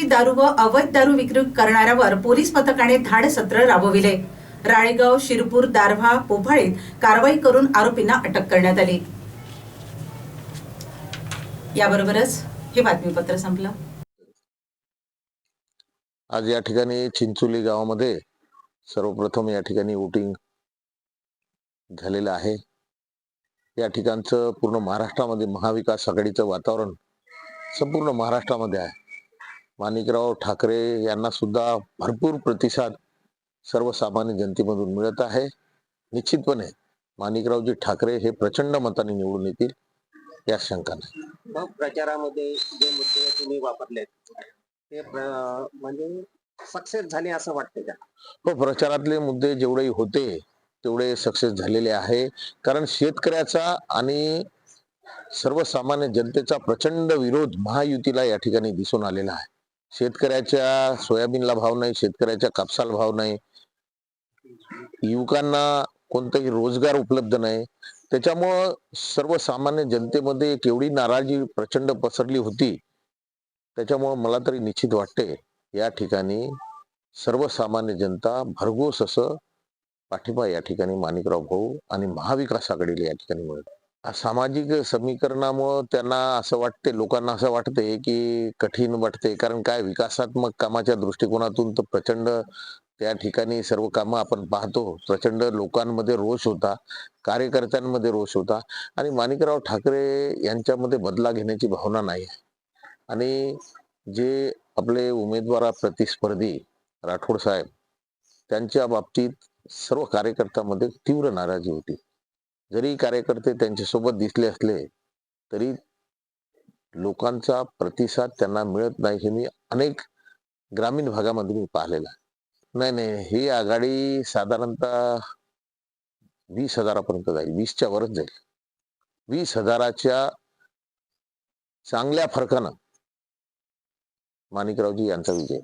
देशी दारू व अवैध दारू विक्री करणाऱ्यावर पोलीस पथकाने धाडसत्र राबविले. राळेगाव शिरपूर दारव्हा पोफाळीत कारवाई करून आरोपींना अटक करण्यात आली. याबरोबरच हे बातमीपत्र संपलं. आज या ठिकाणी चिंचोली गावामध्ये सर्वप्रथम या ठिकाणी वोटिंग झालेलं आहे. या ठिकाणचं पूर्ण महाराष्ट्रामध्ये महाविकास आघाडीचं वातावरण संपूर्ण महाराष्ट्रामध्ये आहे. माणिकराव ठाकरे यांना सुद्धा भरपूर प्रतिसाद सर्वसामान्य जनतेमधून मिळत आहे. निश्चितपणे माणिकरावजी ठाकरे हे प्रचंड मताने निवडून येतील या शंका नाही. मग प्रचारामध्ये जे मुद्दे तुम्ही वापरले ते म्हणजे सक्सेस झाले असं वाटतं का? हो प्रचारातले मुद्दे जेवढे होते तेवढे सक्सेस झालेले आहे. कारण शेतकऱ्याचा आणि सर्वसामान्य जनतेचा प्रचंड विरोध महायुतीला या ठिकाणी दिसून आलेला आहे. शेतकऱ्याच्या सोयाबीनला भाव नाही शेतकऱ्याच्या कापसाला भाव नाही. युवकांना कोणताही रोजगार उपलब्ध नाही. त्याच्यामुळं सर्वसामान्य जनतेमध्ये केवढी नाराजी प्रचंड पसरली होती. त्याच्यामुळं मला तरी निश्चित वाटते या ठिकाणी सर्वसामान्य जनता भरघोस असं पाठिंबा या ठिकाणी माणिकराव भाऊ आणि महाविकास आघाडीला या ठिकाणी मिळत सामाजिक समीकरणामुळं त्यांना असं वाटते लोकांना असं वाटते की कठीण वाटते. कारण काय विकासात्मक कामाच्या दृष्टिकोनातून तर प्रचंड त्या ठिकाणी सर्व कामं आपण पाहतो. प्रचंड लोकांमध्ये रोष होता कार्यकर्त्यांमध्ये रोष होता आणि माणिकराव ठाकरे यांच्यामध्ये बदला घेण्याची भावना नाही आहे. आणि जे आपले उमेदवार प्रतिस्पर्धी राठोड साहेब त्यांच्या बाबतीत सर्व कार्यकर्त्यांमध्ये तीव्र नाराजी होती. जरी कार्यकर्ते त्यांच्यासोबत दिसले असले तरी लोकांचा प्रतिसाद त्यांना मिळत नाही हे मी अनेक ग्रामीण भागामध्ये मी पाहिलेला आहे. नाही नाही ही आघाडी साधारणतः वीस हजारापर्यंत जाईल वीसच्या वरच जाईल. वीस हजाराच्या चांगल्या फरकानं माणिकरावजी यांचा विजय.